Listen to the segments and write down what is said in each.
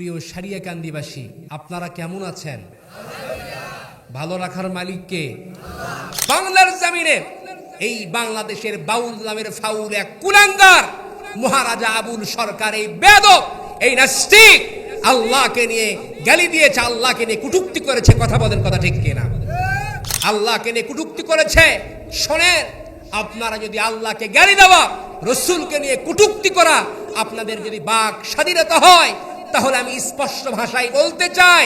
প্রিয় সারিয়া কান্দিবাসী, আপনারা কেমন আছেন? ভালো রাখার মালিককে? বাংলার জামিনে, এই বাংলাদেশের বাউল নামের ফাউল এক কুলাঙ্গার, মহারাজা আবুল সরকার এই বেদক, এই নাস্তিক, আল্লাহকে নিয়ে গালি দিয়েছে, আল্লাহকে নিয়ে কুটুক্তি করেছে, কথা বলেন কথা ঠিক কিনা? আল্লাহকে নিয়ে কুটুক্তি করেছে, শোনেন, আপনারা যদি আল্লাহকে গালি দেওয়া, রসুলকে নিয়ে কুটুক্তি করা, আপনাদের যদি বাক স্বাধীনতা হয় তাহলে আমি স্পষ্ট ভাষায় বলতে চাই,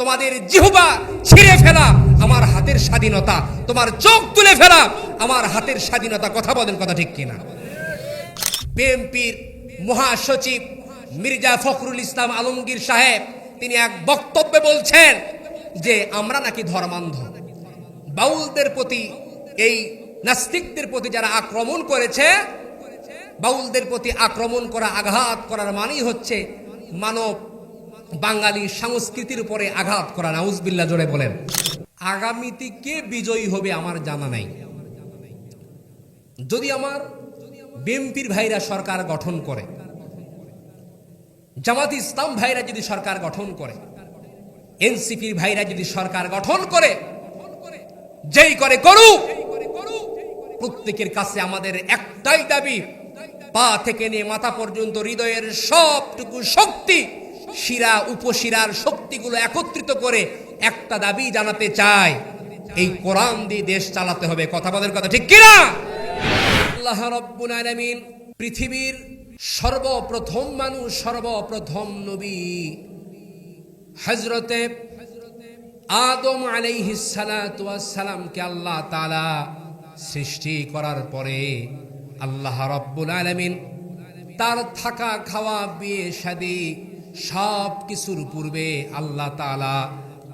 তোমাদের জিহুবা ছিঁড়ে ফেলা, আমার হাতের স্বাধীনতা, তোমার চোখ তুলে ফেলা, আমার হাতের স্বাধীনতা কথা বলেন কথা ঠিক কিনা। বিএনপির মহাসচিব মির্জা ফখরুল ইসলাম আলমগীর সাহেব, তিনি এক বক্তব্যে বলছেন যে, আমরা নাকি ধর্মান্ধ। বাউলদের প্রতি, এই নাস্তিকদের প্রতি যারা আক্রমণ করেছে, বাউলদের প্রতি আক্রমণ করা, আঘাত করার মানেই হচ্ছে মানব বাঙালি সংস্কৃতির উপরে আঘাত করা নাউজবিল্লা জোরে বলেন। আগামীতে কে বিজয়ী হবে আমার জানা নাই। যদি আমার বিএনপির ভাইরা সরকার গঠন করে, জামাত ইসলাম ভাইরা যদি সরকার গঠন করে, এনসিপির ভাইরা যদি সরকার গঠন করে, যেই করে করুক, প্রত্যেকের কাছে আমাদের একটাই দাবি পা থেকে নিয়ে মাথা পর্যন্ত হৃদয়ের সবটুকু শক্তি, শিরা, উপশিরার শক্তিগুলো একত্রিত করে একটা দাবি জানাতে চায়, এই কোরআন দিয়ে দেশ চালাতে হবে। কথা বলার কথা ঠিক কিনা? আল্লাহ রব্বুল আলামিন পৃথিবীর সর্বপ্রথম মানুষ, সর্বপ্রথম নবী হজরতে আদম আলাইহিসালামকে আল্লাহ তালা সৃষ্টি করার পরে আল্লাহ রব্বুল আলমিন তার থাকা খাওয়া বিয়ে শাদি সব কিছুর পূর্বে আল্লাহ তালা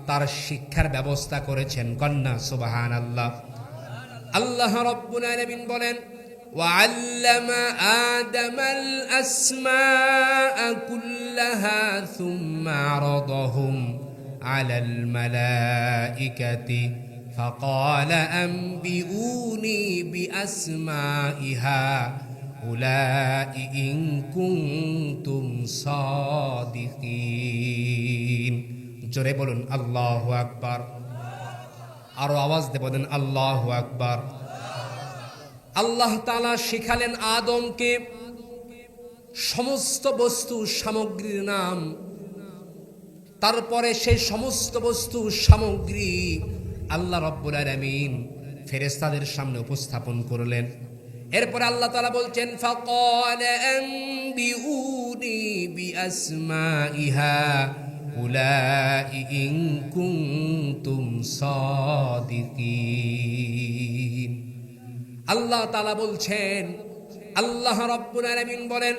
তার শিক্ষার ব্যবস্থা করেছেন কন্যা সুবাহান আল্লাহ আল্লাহ রব্বুল আলমিন বলেন وعلم آدم الأسماء كلها ثم عرضهم على الملائكة فقال أنبئوني بأسمائها أولئك إن كنتم صادقين জোরে বলুন আল্লাহু আকবার আরো আওয়াজ দিয়ে বলেন আল্লাহু আকবার আল্লাহ তালা শিখালেন আদমকে সমস্ত বস্তু সামগ্রীর নাম তারপরে সেই সমস্ত বস্তু সামগ্রী আল্লাহ রব্বুল আলমিন ফেরেস্তাদের সামনে উপস্থাপন করলেন। এরপর আল্লাহ তালা বলছেন, ফকল ইহা আল্লাহ তালা বলছেন, আল্লাহ রব্বুল আলমিন বলেন,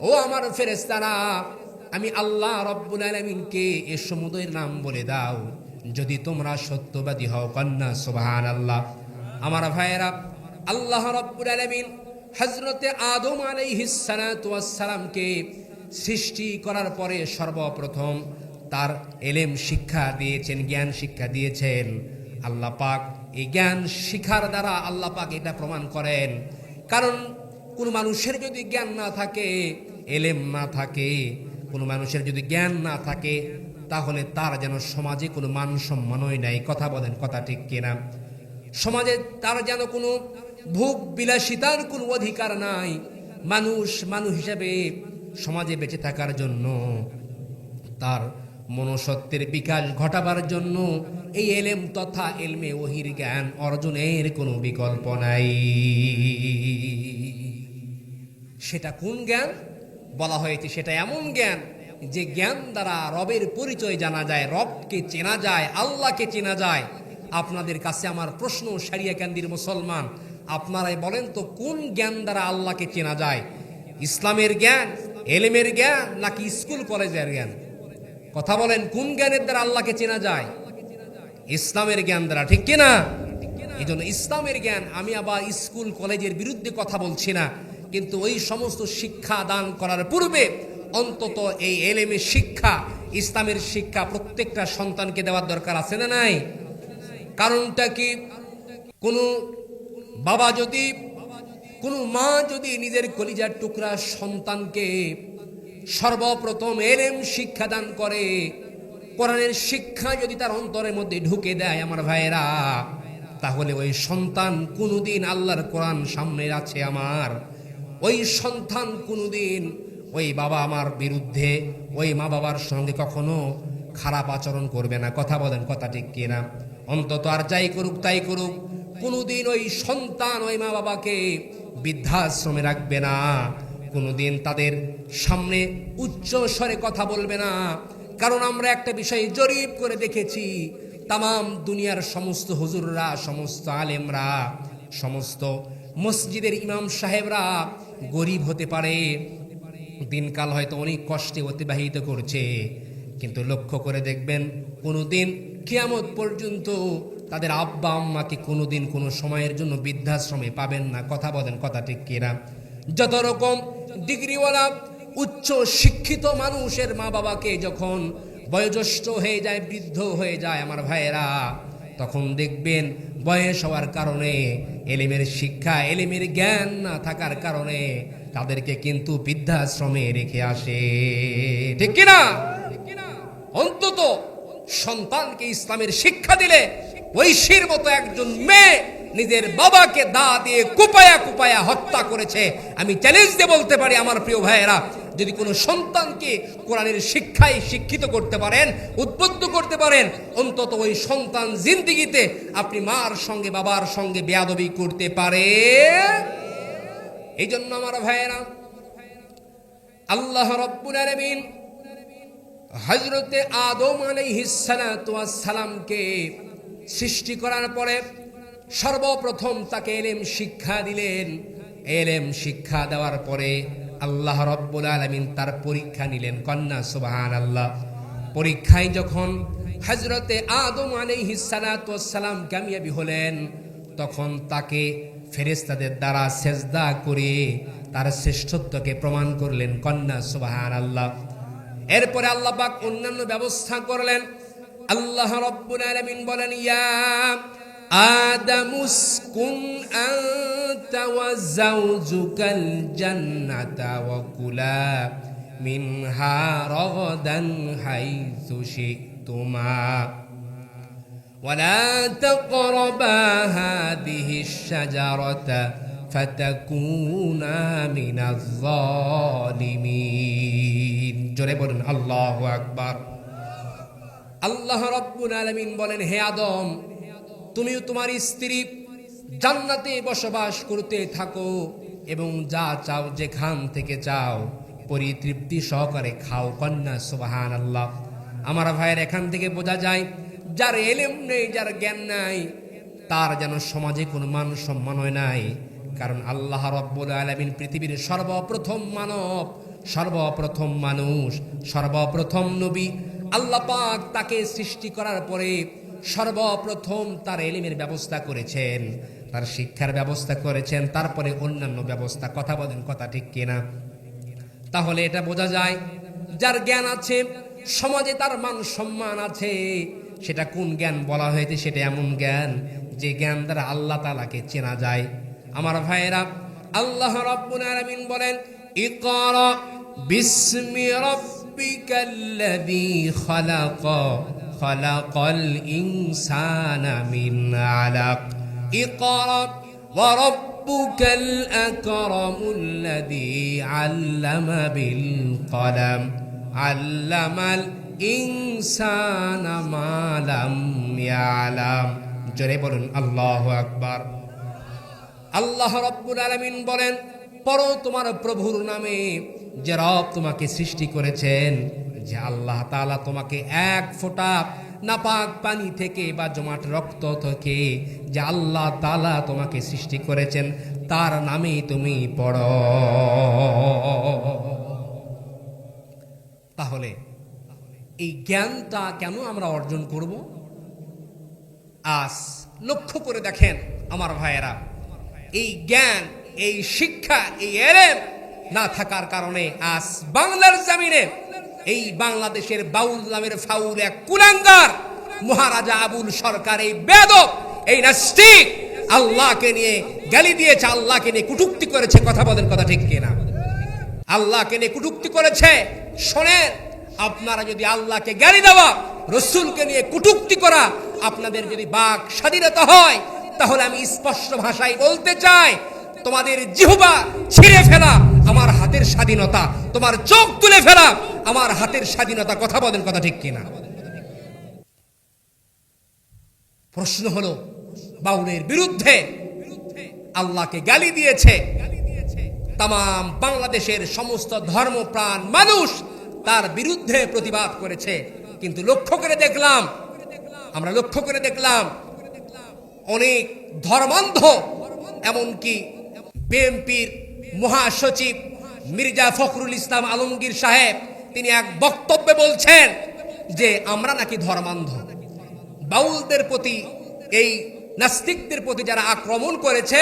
ও আমার ফেরেস্তারা আমি আল্লাহ রব্বুল আলমিনকে এ সমুদয়ের নাম বলে দাও। যদি তোমরা সত্যবাদী হও, কন্যা সোবাহান আল্লাহ আমার ভাইয়েরা, আল্লাহ রব্বুল আলমিন হজরতে আদম আলাইহিসালামকে সৃষ্টি করার পরে সর্বপ্রথম তার এলেম শিক্ষা দিয়েছেন, জ্ঞান শিক্ষা দিয়েছেন। আল্লাহ পাক এই জ্ঞান শিখার দ্বারা আল্লাহ পাক এটা প্রমাণ করেন। কারণ কোন মানুষের যদি জ্ঞান না থাকে, এলেম না থাকে, কোন মানুষের যদি জ্ঞান না থাকে তাহলে তার যেন সমাজে কোনো মান সম্মানই নাই। কথা বলেন, কথা ঠিক কিনা? সমাজে তার যেন কোনো ভোগ বিলাসিতার কোনো অধিকার নাই। মানুষ মানুষ হিসাবে সমাজে বেঁচে থাকার জন্য, তার মনসত্বের বিকাশ ঘটাবার জন্য এই এলেম তথা এলমে ওহির জ্ঞান অর্জনের কোনো বিকল্প নাই। সেটা কোন জ্ঞান? বলা হয়েছে সেটা এমন জ্ঞান যে জ্ঞান দ্বারা রবের পরিচয় জানা যায়, রবকে চেনা যায়, আল্লাহকে চেনা যায়, আপনাদের কাছে আমার প্রশ্ন, সারিয়া ক্যান্দির মুসলমান, আপনারাই বলেন তো কোন জ্ঞান দ্বারা আল্লাহকে চেনা যায়? ইসলামের জ্ঞান, এলেমের জ্ঞান, নাকি স্কুল কলেজের জ্ঞান? কথা বলেন, কোন জ্ঞানের দ্বারা আল্লাহকে চেনা যায়? ইসলামের জ্ঞান দ্বারা, ঠিক কিনা এই জন্য ইসলামের জ্ঞান, আমি আবার স্কুল, কলেজের বিরুদ্ধে কথা বলছি না, কিন্তু ওই সমস্ত শিক্ষা দান করার পূর্বে অন্তত এই এলেমের শিক্ষা, ইসলামের শিক্ষা প্রত্যেকটা সন্তানকে দেওয়ার দরকার আছে না নাই? কারণটা কি? কোনো বাবা যদি, কোনো মা যদি নিজের কলিজার টুকরা সন্তানকে সর্বপ্রথম এলেম শিক্ষা দান করে, কোরআনের শিক্ষা যদি তার অন্তরের মধ্যে ঢুকে দেয় আমার ভাইয়েরা, তাহলে ওই সন্তান কোনোদিন আল্লাহর কোরআন সামনে আছে আমার। ওই সন্তান কোনোদিন ওই বাবা আমার বিরুদ্ধে, ওই মা বাবার সঙ্গে কখনো খারাপ আচরণ করবে না। কথা বলেন, কথা ঠিক কিনা? অন্তত আর যাই করুক, তাই করুক। কোনোদিন ওই সন্তান ওই মা বাবাকে বৃদ্ধাশ্রমে রাখবে না। কোনোদিন তাদের সামনে উচ্চ স্বরে কথা বলবে না। কারণ আমরা একটা বিষয় জরিপ করে দেখেছি তাম দুনিয়ার সমস্ত হুজুররা, সমস্ত আলেমরা, সমস্ত মসজিদের ইমাম সাহেবরা গরিব হতে পারে দিনকাল হয়তো অনেক কষ্টে অতিবাহিত করছে। কিন্তু লক্ষ্য করে দেখবেন, কোনোদিন কিয়ামত পর্যন্ত তাদের আব্বা আম্মাকে কোনোদিন কোনো সময়ের জন্য বৃদ্ধাশ্রমে পাবেন না। কথা বলেন, কথা ঠিক কিনা? যত রকম ডিগ্রিওয়ালা, উচ্চ শিক্ষিত মানুষের মা বাবাকে যখন বয়োজ্যেষ্ঠ হয়ে যায়, বৃদ্ধ হয়ে যায় আমার ভাইয়েরা, তখন দেখবেন বয়স হওয়ার কারণে, এলিমের শিক্ষা, এলিমের জ্ঞান না থাকার কারণে তাদেরকে কিন্তু বৃদ্ধাশ্রমে রেখে আসে। ঠিক কিনা অন্তত সন্তানকে ইসলামের শিক্ষা দিলে ঐশীর মতো একজন মেয়ে নিজের বাবাকে দা দিয়ে কুপায়া কুপায়া হত্যা করেছে। আমি চ্যালেঞ্জ দিয়ে বলতে পারি আমার প্রিয় ভাইয়েরা, যদি কোনো সন্তানকে কোরআনের শিক্ষায় শিক্ষিত করতে পারেন উদ্বুদ্ধ করতে পারেন, অন্তত ওই সন্তান জিন্দিগিতে আপনি মার সঙ্গে, বাবার সঙ্গে বেয়াদবি করতে পারে। এই জন্য আমার ভাইয়েরা, আল্লাহ রব্বুল আলামিন হজরতে আদম সালামকে সৃষ্টি করার পরে সর্বপ্রথম তাকে এলেম শিক্ষা দিলেন। এলেম শিক্ষা দেওয়ার পরে আল্লাহ রব্বুল আলমিন তার পরীক্ষা নিলেন। কন্যা সুবাহান আল্লাহ পরীক্ষায় যখন হজরতে আদম সালাম কামিয়াবি হলেন, তখন তাকে ফেরেস্তাদের দ্বারা সেজদা করে তার শ্রেষ্ঠত্বকে প্রমাণ করলেন কন্যা সুবাহান আল্লাহ এরপরে আল্লাহ পাক অন্যান্য ব্যবস্থা করলেন। আল্লাহ রব্বুল আলামিন বলেন, ইয়া আদম উসকুন আনতা ওয়া যাওজুকাল জান্নাতা ওয়া কুলা মিনহা রগাদান হাইথু শি'তুমা। ولا تقربا هذه الشجرة فتكونا من الظالمين জোরে বলুন আল্লাহু আকবার আল্লাহ রাব্বুল আলামিন বলেন হে আদম তুমিও তোমার স্ত্রী জান্নাতে বসবাস করতে থাকো এবং যা চাও যেখান থেকে চাও পরিতৃপ্তি সহকারে খাও কন্যা সুবাহান আল্লাহ আমার ভাইয়ের এখান থেকে বোঝা যায় যার এলেম নেই, যার জ্ঞান নাই, তার যেন সমাজে কোনো মান সম্মান হয় নাই। কারণ আল্লাহ রব্বুল আলমিন পৃথিবীর সর্বপ্রথম মানব, সর্বপ্রথম মানুষ, সর্বপ্রথম নবী। আল্লাহ পাক তাকে সৃষ্টি করার পরে সর্বপ্রথম তার এলিমের ব্যবস্থা করেছেন, তার শিক্ষার ব্যবস্থা করেছেন, তারপরে অন্যান্য ব্যবস্থা। কথা বলেন, কথা ঠিক কিনা? তাহলে এটা বোঝা যায়, যার জ্ঞান আছে, সমাজে তার মান সম্মান আছে সেটা কোন জ্ঞান বলা হয়েছে সেটা এমন জ্ঞান যে জ্ঞান দ্বারা আল্লাহ তালাকে চেনা যায়। আমার ভাইয়েরা, আল্লাহ রব্বুল আলমিন বলেন, ইকর খলাক আলাক। আল্লামা বিল কলম। আল্লামাল জোরে বলুন, আল্লাহু আকবার। আল্লাহ রব্বুল বলেন, পড়ো তোমার প্রভুর নামে, যে রব তোমাকে সৃষ্টি করেছেন, যে আল্লাহ তালা তোমাকে এক ফোঁটা নাপাক পানি থেকে বা জমাট রক্ত থেকে, যে আল্লাহ তালা তোমাকে সৃষ্টি করেছেন, তার নামে তুমি পড়। তাহলে এই জ্ঞানটা কেন আমরা অর্জন করব? আজ লক্ষ্য করে দেখেন আমার ভাইয়েরা, এই জ্ঞান, এই শিক্ষা, এই এলেম না থাকার কারণে আজ বাংলার জামিনে, এই বাংলাদেশের বাউল নামের ফাউল এক কুলাঙ্গার মহারাজা আবুল সরকার, এই বেদক, এই নাস্তিক আল্লাহকে নিয়ে গালি দিয়েছে, আল্লাহকে নিয়ে কুটুক্তি করেছে। কথা বলেন কথা ঠিক কিনা? আল্লাহকে নিয়ে কুটুক্তি করেছে, শোনেন। আপনারা যদি আল্লাহকে গালি দেওয়া, রসুলকে নিয়ে কুটুক্তি করা, আপনাদের যদি বাক স্বাধীনতা হয়, তাহলে আমি স্পষ্ট ভাষায় বলতে চাই, তোমাদের জিহবা ছিঁড়ে ফেলা, আমার হাতের স্বাধীনতা। তোমার চোখ তুলে ফেলা, আমার হাতের স্বাধীনতা। কথা বলেন কথা ঠিক কিনা? প্রশ্ন হলো, বাউলের বিরুদ্ধে আল্লাহকে গালি দিয়েছে। তাম বাংলাদেশের সমস্ত ধর্মপ্রাণ মানুষ তার বিরুদ্ধে প্রতিবাদ করেছে। কিন্তু লক্ষ্য করে দেখলাম, আমরা লক্ষ্য করে দেখলাম, অনেক ধর্মান্ধ, এমনকি বিএনপির মহাসচিব মির্জা ফখরুল ইসলাম আলমগীর সাহেব, তিনি এক বক্তব্যে বলছেন যে, আমরা নাকি ধর্মান্ধ। বাউলদের প্রতি, এই নাস্তিকদের প্রতি যারা আক্রমণ করেছে,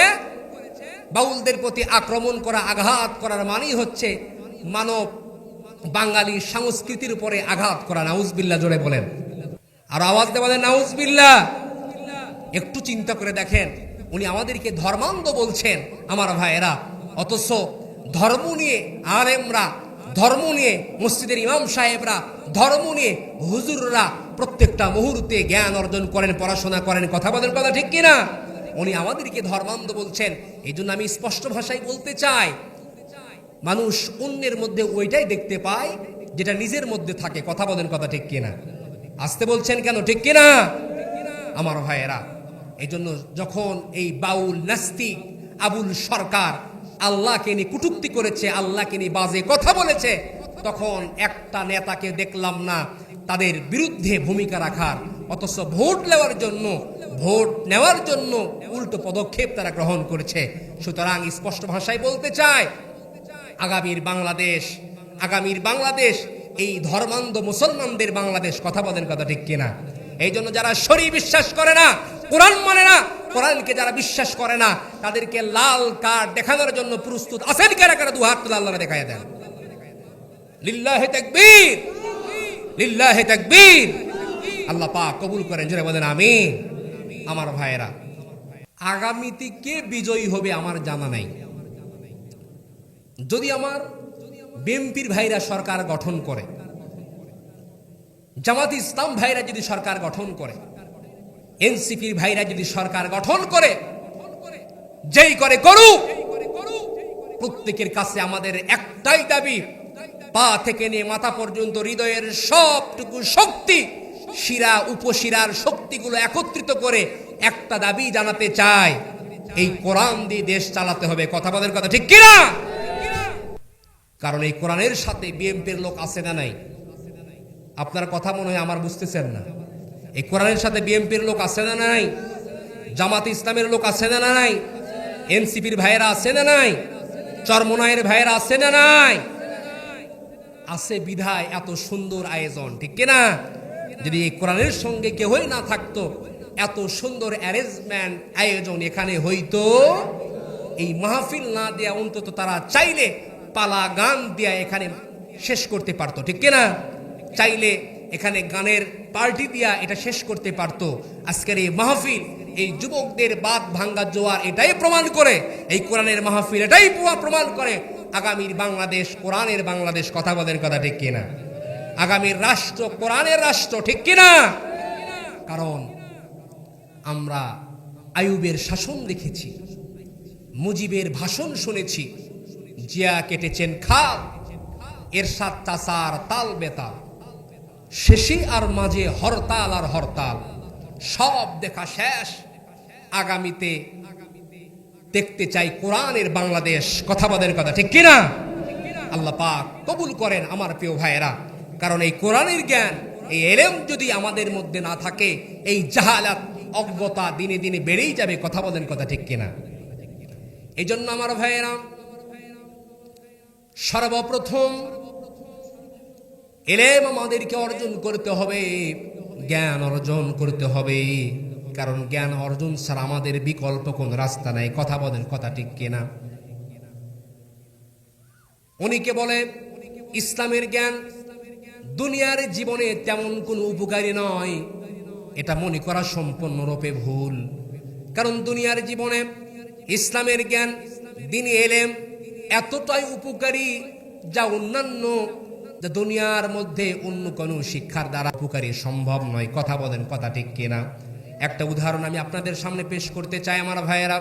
বাউলদের প্রতি আক্রমণ করা, আঘাত করার মানেই হচ্ছে মানব বাঙালি সংস্কৃতির উপরে আঘাত করা নাউজবিল্লা জোরে বলেন। আর আওয়াজ দেওয়া নাউজবিল্লা একটু চিন্তা করে দেখেন, উনি আমাদেরকে ধর্মান্ধ বলছেন, আমার ভাইয়েরা। অথচ ধর্ম নিয়ে আলেমরা, ধর্ম নিয়ে মসজিদের ইমাম সাহেবরা, ধর্ম নিয়ে হুজুররা প্রত্যেকটা মুহূর্তে জ্ঞান অর্জন করেন, পড়াশোনা করেন, কথা বলেন, কথা ঠিক কিনা? উনি আমাদেরকে ধর্মান্ধ বলছেন, এই জন্য আমি স্পষ্ট ভাষায় বলতে চাই মানুষ অন্যের মধ্যে ওইটাই দেখতে পায় যেটা নিজের মধ্যে থাকে। কথা বলেন কথা ঠিক কিনা? আসতে বলছেন কেন ঠিক কিনা? আমার ভাইয়েরা এই জন্য যখন এই বাউল নাস্তিক আবুল সরকার আল্লাহকে নিয়ে কুটুক্তি করেছে, আল্লাহকে নিয়ে বাজে কথা বলেছে, তখন একটা নেতাকে দেখলাম না, তাদের বিরুদ্ধে ভূমিকা রাখার। অথচ ভোট নেওয়ার জন্য, ভোট নেওয়ার জন্য উল্টো পদক্ষেপ তারা গ্রহণ করেছে। সুতরাং স্পষ্ট ভাষায় বলতে চায় আগামীর বাংলাদেশ আগামীর বাংলাদেশ, এই ধর্মান্ধ মুসলমানদের বাংলাদেশ কথা বলেন কথা ঠিক কিনা? এই জন্য যারা শরী বিশ্বাস করে না, কোরআন মানে না, কোরআনকে যারা বিশ্বাস করে না, তাদেরকে লাল কার্ড দেখানোর জন্য প্রস্তুত আছেন কারা কারা? দু হাত তুলে আল্লাহ দেখায় দেন। লিল্লাহে তাকবীর! লিল্লাহে তাকবীর! আল্লাহ পাক কবুল করেন, জোরে বলেন আমিন। আমার ভাইয়েরা, আগামীতে কে বিজয়ী হবে আমার জানা নাই। যদি আমার বিএনপির ভাইরা সরকার গঠন করে, জামাত ইসলাম ভাইরা যদি সরকার গঠন করে, এনসিপির ভাইরা যদি সরকার গঠন করে, যেই করে করুক, প্রত্যেকের কাছে আমাদের একটাই দাবি, পা থেকে নিয়ে মাথা পর্যন্ত হৃদয়ের সবটুকু শক্তি, শিরা উপশিরার শক্তিগুলো একত্রিত করে একটা দাবি জানাতে চায় এই কোরআন দিয়ে দেশ চালাতে হবে। কথা বলার কথা ঠিক কিনা? কারণ এই কোরআনের সাথে বিএমপির লোক আছে না নাই? আপনার কথা মনে হয় আমার বুঝতেছেন না। এই কোরআনের সাথে বিএমপির লোক আছে না নাই? জামাত ইসলামের লোক আছে না নাই? এনসিপির ভাইয়েরা আছে না নাই? চরমনায়ের ভাইয়েরা আছে না নাই? আছে বিধায় এত সুন্দর আয়োজন, ঠিক কিনা? যদি এই কোরআনের সঙ্গে কেউই না থাকতো, এত সুন্দর অ্যারেঞ্জমেন্ট আয়োজন এখানে হইতো, এই মাহফিল না দেয়া অন্তত তারা চাইলে পালা গান দিয়া এখানে শেষ করতে পারতো, ঠিক কিনা? চাইলে এখানে গানের পার্টি দিয়া এটা শেষ করতে পারতো। আজকের এই মাহফিল, এই যুবকদের বাদ ভাঙ্গা জোয়ার এটাই প্রমাণ করে, এই কোরআনের মাহফিল এটাই প্রমাণ করে আগামীর বাংলাদেশ, কোরআনের বাংলাদেশ, কথা বলেন কথা ঠিক কিনা? আগামীর রাষ্ট্র কোরআনের রাষ্ট্র, ঠিক কিনা? কারণ আমরা আয়ুবের শাসন দেখেছি মুজিবের ভাষণ শুনেছি জিয়া কেটেছেন খাল এর এরশাদ চাষার তাল বেতাল। শেষে আর মাঝে হরতাল আর হরতাল। সব দেখা শেষ। আগামীতে দেখতে চাই কোরআনের বাংলাদেশ। কথাবাদের কথা, ঠিক কিনা? আল্লাহ পাক কবুল করেন আমার প্রিয় ভাইয়েরা। কারণ এই কোরআনের জ্ঞান, এই এলেম যদি আমাদের মধ্যে না থাকে, এই জাহালাত অজ্ঞতা দিনে দিনে বেড়েই যাবে। কথা বলেন কথা, ঠিক কিনা? এই জন্য আমার ভাইয়েরা সর্বপ্রথম এলেম আমাদেরকে অর্জন করতে হবে, জ্ঞান অর্জন করতে হবে। কারণ জ্ঞান অর্জন ছাড়া আমাদের বিকল্প কোন রাস্তা নাই। কথা বলেন, কথা ঠিক কিনা? উনিকে বলেন ইসলামের জ্ঞান দুনিয়ার জীবনে তেমন কোনো উপকারী নয়। এটা মনে করা সম্পূর্ণরূপে ভুল। কারণ দুনিয়ার জীবনে ইসলামের জ্ঞান, দিন এলেম এতটাই উপকারী যা অন্যান্য দুনিয়ার মধ্যে অন্য কোনো শিক্ষার দ্বারা উপকারী সম্ভব নয়। কথা বলেন, কথা ঠিক কিনা? একটা উদাহরণ আমি আপনাদের সামনে পেশ করতে চাই আমার ভাইয়েরা।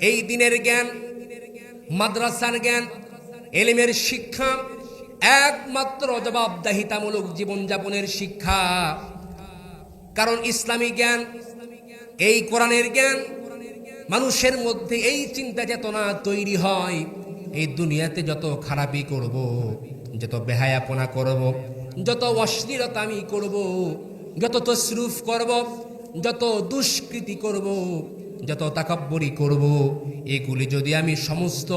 এই দিনের জ্ঞান, মাদ্রাসার জ্ঞান, এলিমের শিক্ষা একমাত্র জবাবদাহিতামূলক জীবনযাপনের শিক্ষা। কারণ ইসলামী জ্ঞান, এই কোরআনের জ্ঞান মানুষের মধ্যে এই চিন্তা চেতনা তৈরি হয়। এই দুনিয়াতে যত খারাপই করব, যত বেহায়াপনা করব, যত অশ্লীলতা আমি করব, যত তসরুফ করব, যত দুষ্কৃতি করব, যত তাকাব্বরি করব, এগুলি যদি আমি সমস্ত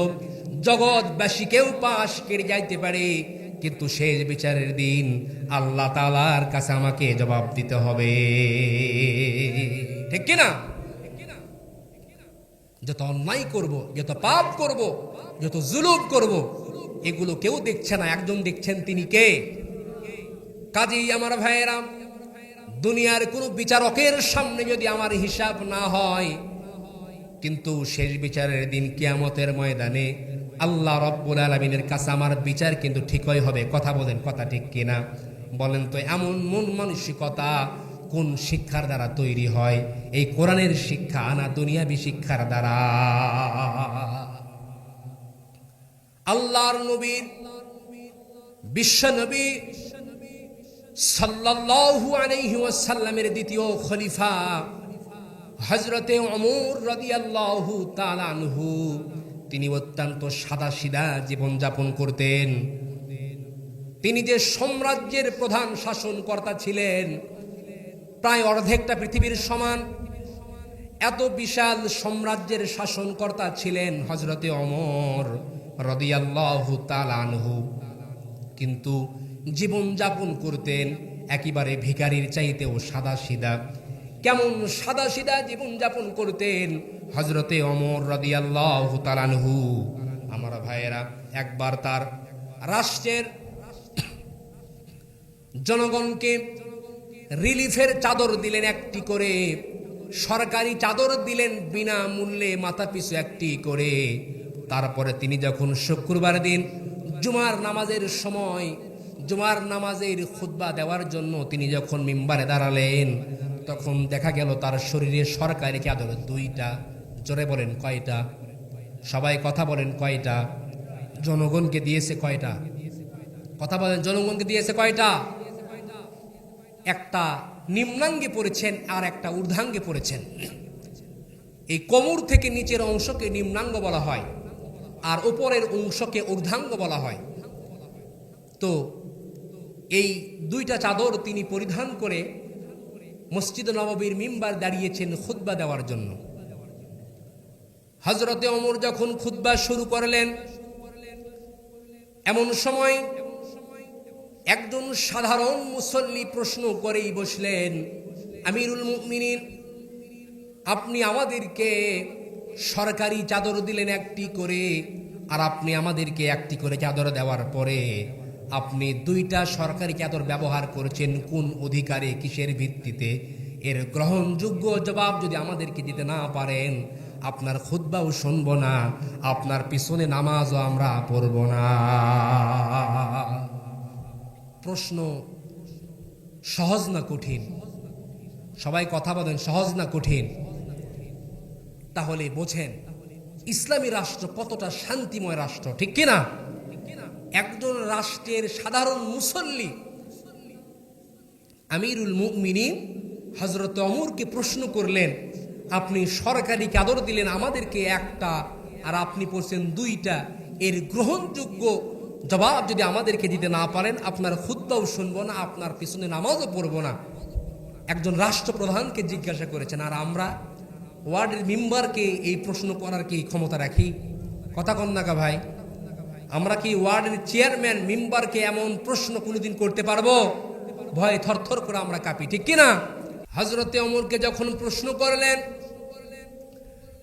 জগৎবাসীকেও পাশ কেড়ে যাইতে পারে, কিন্তু শেষ বিচারের দিন আল্লাহ তালার কাছে আমাকে জবাব দিতে হবে। ঠিক কিনা? যত অন্যায় করব, যত পাপ করব, যত জুলুম করব, এগুলো কেউ দেখছে না, একজন দেখছেন তিনি কে? কাজেই আমার ভাইয়েরা, দুনিয়ার কোনো বিচারকের সামনে যদি আমার হিসাব না হয়, কিন্তু শেষ বিচারের দিন কিয়ামতের ময়দানে আল্লাহ রব্বুল আলমিনের কাছে আমার বিচার কিন্তু ঠিকই হবে। কথা বলেন, কথা ঠিক কিনা? বলেন তো, এমন মন মানসিকতা কোন শিক্ষার দ্বারা তৈরি হয়? এই কোরআনের শিক্ষা না দুনিয়াবি শিক্ষার দ্বারা? আল্লাহর নবীর, বিশ্ব নবী সাল্লাল্লাহু আলাইহি ওয়াসাল্লামের দ্বিতীয় খলিফা হজরতে অমর রাদিয়াল্লাহু তাআলা আনহু। তিনি অত্যন্ত সাদাসিধা জীবনযাপন করতেন। তিনি যে সাম্রাজ্যের প্রধান শাসনকর্তা ছিলেন প্রায় অর্ধেকটা পৃথিবীর সমান। এত বিশাল সাম্রাজ্যের শাসনকর্তা ছিলেন হজরতে অমর রদিয়াল্লাহু তালানহু কিন্তু জীবনযাপন করতেন একেবারে ভিখারির চাইতেও সাদা সিদা কেমন সাদা সিদা জীবনযাপন করতেন হজরতে অমর রদিয়াল্লাহু তালানহু আমার ভাইয়েরা, একবার তার রাষ্ট্রের জনগণকে রিলিফের চাদর দিলেন একটি করে। সরকারি চাদর দিলেন বিনা মূল্যে মাথা পিছু একটি করে। তারপরে তিনি যখন শুক্রবার দিন জুমার নামাজের সময়, জুমার নামাজের খুতবা দেওয়ার জন্য তিনি যখন মিম্বারে দাঁড়ালেন, তখন দেখা গেল তার শরীরে সরকারি চাদর দুইটা, জোরে বলেন কয়টা? সবাই কথা বলেন কয়টা? জনগণকে দিয়েছে কয়টা? কথা বলেন, জনগণকে দিয়েছে কয়টা? একটা নিম্নাঙ্গে পড়েছেন আর একটা ঊর্ধ্বাঙ্গে পড়েছেন। এই কোমর থেকে নিচের অংশকে নিম্নাঙ্গ বলা হয় আর উপরের অংশকে ঊর্ধ্বাঙ্গ বলা হয়। তো এই দুইটা চাদর তিনি পরিধান করে মসজিদ নবাবীর মিম্বার দাঁড়িয়েছেন খুতবা দেওয়ার জন্য। হজরতে অমর যখন খুতবা শুরু করলেন, এমন সময় একজন সাধারণ মুসল্লি প্রশ্ন করেই বসলেন, আমিরুল মুমিনিন, আপনি আমাদেরকে সরকারি চাদর দিলেন একটি করে, আর আপনি আমাদেরকে একটি করে চাদর দেওয়ার পরে আপনি দুইটা সরকারি চাদর ব্যবহার করেছেন, কোন অধিকারে, কিসের ভিত্তিতে? এর গ্রহণযোগ্য জবাব যদি আমাদেরকে দিতে না পারেন, আপনার খুদ্বাও শুনব না, আপনার পিছনে নামাজও আমরা পড়ব না। প্রশ্ন সহজ না কঠিন? সবাই কথা বলেন, সহজ না কঠিন? তাহলে বোঝেন, ইসলামী রাষ্ট্র কতটা শান্তিময় রাষ্ট্র, ঠিক কিনা? একজন রাষ্ট্রের সাধারণ মুসল্লি, আমিরুল মুমিনিন হজরত অমরকে প্রশ্ন করলেন, আপনি সরকারি চাদর দিলেন আমাদেরকে একটা, আর আপনি পড়ছেন দুইটা, এর গ্রহণযোগ্য জবাব যদি আমাদেরকে দিতে না পারেন, আপনার খুদ্বাও শুনব না, আপনার পিছনে নামাজও পড়ব না। একজন রাষ্ট্রপ্রধানকে জিজ্ঞাসা করেছেন, আর আমরা ওয়ার্ডের মেম্বারকে এই প্রশ্ন করার কি ক্ষমতা রাখি? কথা কন না ভাই। আমরা কি ওয়ার্ডের চেয়ারম্যান, মেম্বারকে এমন প্রশ্ন কোনোদিন করতে পারব? ভয়ে থরথর করে আমরা কাঁপি, ঠিক কিনা? হজরতে অমরকে যখন প্রশ্ন করলেন,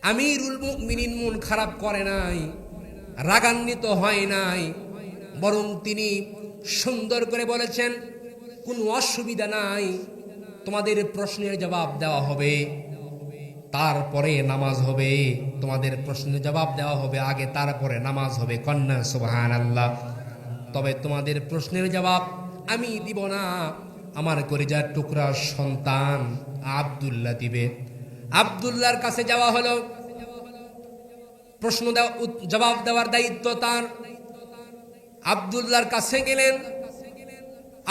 আমিরুল মুমিনিন মন খারাপ করে নাই, রাগান্বিত হয় নাই বরং তিনি সুন্দর করে বলেছেন, কোনো অসুবিধা নাই, তোমাদের প্রশ্নের জবাব দেওয়া হবে। তারপরে নামাজ হবে, তোমাদের প্রশ্নের জবাব দেওয়া হবে, আগে তারপরে নামাজ হবে, কন্যা সুবাহান আল্লাহ তবে তোমাদের প্রশ্নের জবাব আমি দিব না, আমার কলিজার টুকরা সন্তান আব্দুল্লাহ দিবে। আব্দুল্লাহর কাছে যাওয়া হলো। প্রশ্ন দেওয়া জবাব দেওয়ার দায়িত্ব তার। আব্দুল্লাহর কাছে গেলেন।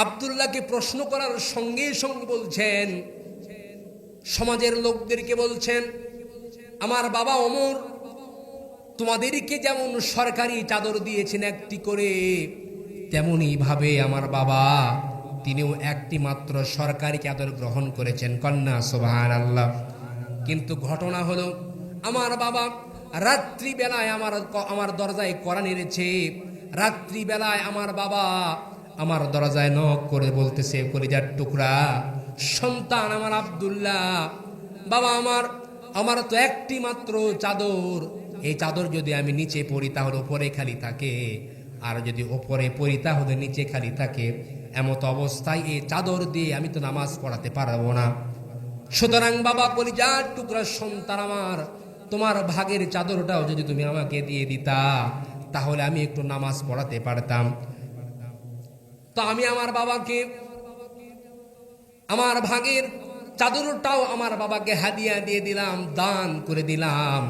আব্দুল্লাহকে প্রশ্ন করার সঙ্গে সঙ্গে বলছেন, সমাজের লোকদেরকে বলছেন, আমার বাবা অমর, তোমাদেরকে যেমন সরকারি চাদর দিয়েছেন একটি করে, তেমনই ভাবে আমার বাবা, তিনিও একটি মাত্র সরকারি চাদর গ্রহণ করেছেন। কন্যা সোভান আল্লাহ কিন্তু ঘটনা হলো, আমার বাবা রাত্রিবেলায় আমার আমার দরজায় করা নেড়েছে রাত্রিবেলায় আমার বাবা আমার দরজায় নখ করে বলতেছে, কলিজার টুকরা, সন্তান আমার আব্দুল্লাহ, বাবা আমার আমার তো একটি মাত্র চাদর। এই চাদর যদি আমি নিচে পড়ি তাহলে ওপরে খালি থাকে, আর যদি ওপরে পড়ি তাহলে নিচে খালি থাকে। এমত অবস্থায় এই চাদর দিয়ে আমি তো নামাজ পড়াতে পারব না। সুতরাং বাবা বলি যার টুকরা সন্তান আমার, তোমার ভাগের চাদরটাও যদি তুমি আমাকে দিয়ে দিতা তাহলে আমি একটু নামাজ পড়াতে পারতাম। তো আমি আমার বাবাকে, আমার ভাগের চাদরটাও আমার বাবাকে হাদিয়া দিয়ে দিলাম, দান করে দিলাম।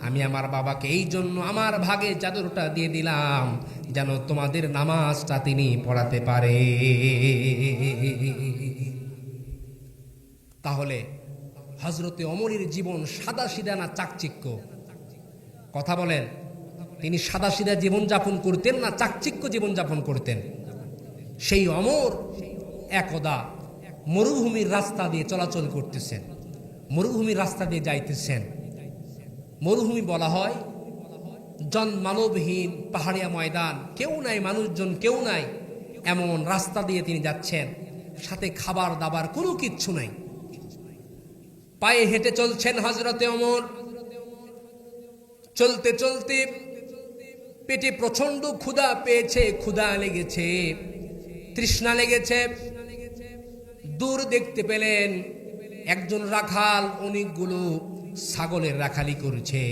আমি আমার বাবাকে এই জন্য আমার ভাগের চাদরটা দিয়ে দিলাম, যেন তোমাদের নামাজটা তিনি পড়াতে পারে। তাহলে হজরতে অমরের জীবন সাদা সিধা না চাকচিক্য। কথা বলেন। তিনি সাদা সিধা জীবনযাপন করতেন না চাকচিক্য জীবনযাপন করতেন। সেই অমর একদা মরুভূমির রাস্তা দিয়ে চলাচল করতেছেন। মরুভূমির রাস্তা দিয়ে যাইতেছেন। মরুভূমি বলা হয় জন মানবহীন পাহাড়িয়া ময়দান। কেউ নাই, মানুষজন কেউ নাই, এমন রাস্তা দিয়ে তিনি যাচ্ছেন। সাথে খাবার দাবার কোনো কিচ্ছু নাই। পায়ে হেঁটে চলছেন হজরতে অমর। চলতে চলতে পেটে প্রচণ্ড ক্ষুধা পেয়েছে, ক্ষুধা লেগেছে, তৃষ্ণা লেগেছে। দূর দেখতে পেলেন একজন রাখাল, অনেকগুলো ছাগলের রাখালি করছে।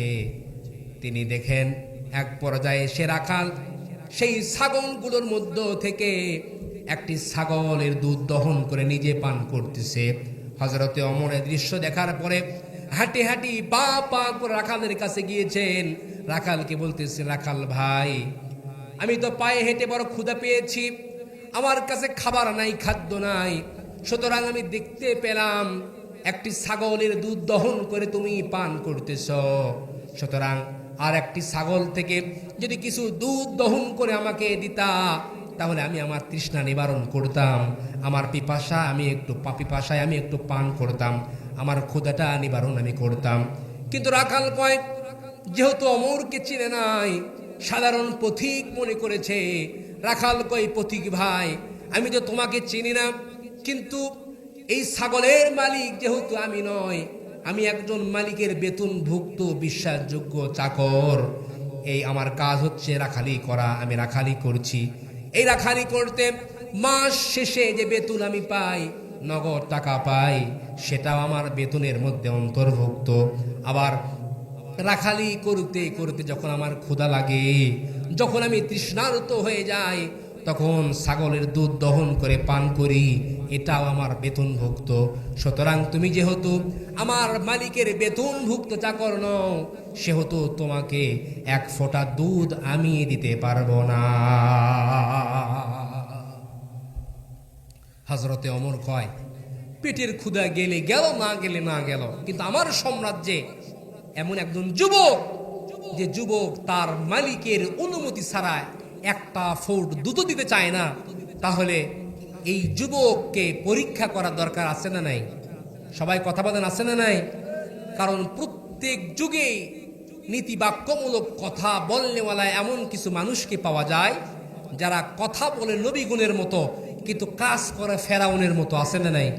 তিনি দেখেন এক পর্যায়ে সে রাখাল সেই ছাগলগুলোর মধ্য থেকে একটি ছাগলের দুধ দহন করে নিজে পান করতেছে। হজরতে অমরের দৃশ্য দেখার পরে হাঁটি হাঁটি পা পা করে রাখালের কাছে গিয়েছেন। রাখালকে বলতেছে, রাখাল ভাই, আমি তো পায়ে হেঁটে বড় ক্ষুধা পেয়েছি। আমার কাছে খাবার নাই, খাদ্য নাই। সুতরাং আমি দেখতে পেলাম, একটি ছাগলের দুধ দহন করে তুমি পান করতেছ। সুতরাং আর একটি ছাগল থেকে যদি কিছু দুধ দহন করে আমাকে দিতা, তাহলে আমি আমার তৃষ্ণা নিবারণ করতাম। আমার পিপাসা আমি একটু, পিপাসায় আমি একটু পান করতাম। আমার ক্ষুদাটা নিবারণ আমি করতাম। কিন্তু রাখাল কয় যেহেতু অমরকে চিনে নাই, সাধারণ পথিক মনে করেছে, রাখাল কই পথিক ভাই, আমি তো তোমাকে চিনি না, কিন্তু এই ছাগলের মালিক যেহেতু আমি নয় আমি একজন মালিকের বেতনভুক্ত বিশ্বাসযোগ্য চাকর। এই আমার কাজ হচ্ছে রাখালি করা, আমি রাখালি করছি। এই রাখালি করতে মাস শেষে যে বেতন আমি পাই, নগদ টাকা পাই, সেটাও আমার বেতনের মধ্যে অন্তর্ভুক্ত। আবার রাখালি করতে করতে যখন আমার ক্ষুধা লাগে, যখন আমি তৃষ্ণার্ত হয়ে যাই, তখন ছাগলের দুধ দহন করে পান করি, এটাও আমার বেতনভুক্ত। সুতরাং তুমি যেহেতু আমার মালিকের বেতনভুক্ত চাকর নও, সেহেতু তোমাকে এক ফোঁটা দুধ আমি দিতে পারব না। হজরতে অমর কয়, পেটের ক্ষুধা গেলে গেল, না গেলে না গেল, কিন্তু আমার সাম্রাজ্যে এমন একজন যুবক যে যুবক তার মালিকের অনুমতি ছাড়া একটা ফোর্ট দুটো দিতে চায় না। তাহলে এই যুবককে পরীক্ষা করা দরকার আছে না নাই? সবাই কথা বলেন, আছে না নাই? কারণ প্রত্যেক যুগে নীতি বাক্যমূলক কথা বলনেওয়ালা এমন কিছু মানুষকে পাওয়া যায় যারা কথা বলে নবী গুণের মতো, কিন্তু কাজ করে ফেরাউনের মতো, আছে না নাই?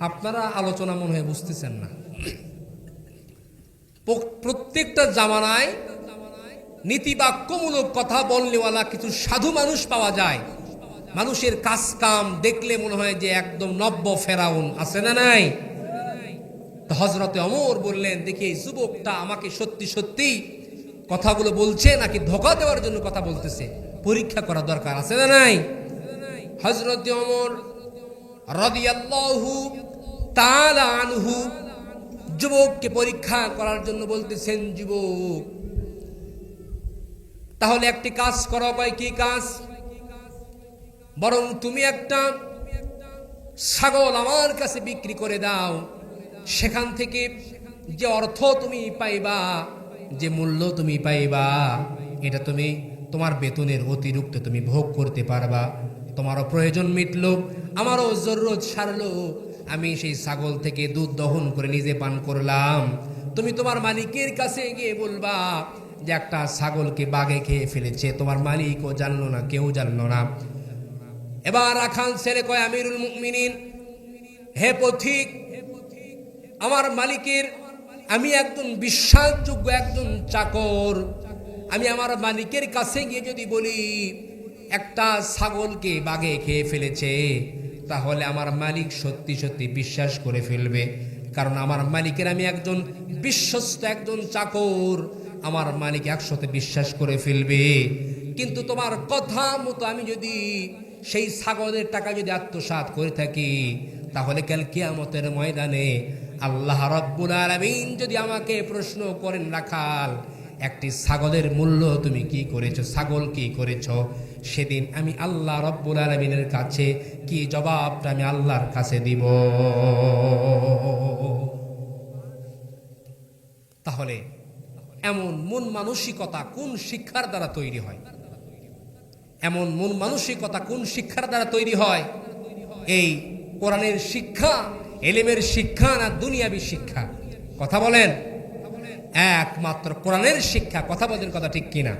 আপনারা আলোচনা মনে হয় বুঝতেছেন না। প্রত্যেকটা জামানায় নীতিবাক্যমূলক কথা বলনেওয়ালা কিছু সাধু মানুষ পাওয়া যায়। মানুষের কাজ কাম দেখলে মনে হয় যে একদম নব্য ফেরাউন। আছে না নাই? হজরতে অমর বললেন, দেখি এই যুবকটা আমাকে সত্যি সত্যি কথাগুলো বলছে নাকি ধোকা দেওয়ার জন্য কথা বলতেছে? পরীক্ষা করা দরকার, আছে না নাই? হজরত অমর রদিয়াল্লাহু তাআলা আনহু যুবককে পরীক্ষা করার জন্য বলতেছেন, যুবক, তাহলে একটি কাজ করা পাই কি কাজ? বরং তুমি একটা ছাগল আমার কাছে বিক্রি করে দাও। সেখান থেকে যে অর্থ তুমি পাইবা, যে মূল্য তুমি পাইবা, এটা তুমি তোমার বেতনের অতিরিক্ত তুমি ভোগ করতে পারবা। তোমারও প্রয়োজন মিটলো, আমারও জরুরত সারলো। আমি সেই ছাগল থেকে দুধ দহন করে নিজে পান করলাম। তুমি তোমার মালিকের কাছে গিয়ে বলবা যে একটা ছাগলকে বাঘে খেয়ে ফেলেছে, তোমার মালিকও জানলো না, কেউ জানলো না। এবার রাখান ছেড়ে কয়, আমিরুল মুমিনিন, হে পথিক, আমার মালিকের আমি একজন বিশ্বাসযোগ্য একজন চাকর। আমি আমার মালিকের কাছে গিয়ে যদি বলি, একটা ছাগলকে বাঘে খেয়ে ফেলেছে তাহলে আমার মালিক সত্যি সত্যি বিশ্বাস করে ফেলবে। কারণ আমার মালিকের আমি একজন বিশ্বস্ত, একজন চাকর। আমার মালিক একসাথে বিশ্বাস করে ফেলবে। কিন্তু তোমার কথা মতো আমি যদি সেই ছাগলের টাকা যদি আত্মসাৎ করে থাকি, তাহলে কাল কিয়ামতের ময়দানে আল্লাহ রব্বুল আলামিন যদি আমাকে প্রশ্ন করেন, রাখাল একটি ছাগলের মূল্য তুমি কি করেছ? ছাগল কি করেছ? সেদিন আমি আল্লাহ রব্বুল আলমিনের কাছে কি জবাবটা আমি আল্লাহর কাছে দিব? তাহলে এমন মন মানসিকতা কোন শিক্ষার দ্বারা তৈরি হয়? এমন মন মানসিকতা কোন শিক্ষার দ্বারা তৈরি হয়? এই কোরআনের শিক্ষা, এলেমের শিক্ষা না দুনিয়াবি শিক্ষা? কথা বলেন। একমাত্র কোরআনের শিক্ষা কথা বলেন কথা ঠিক কিনা?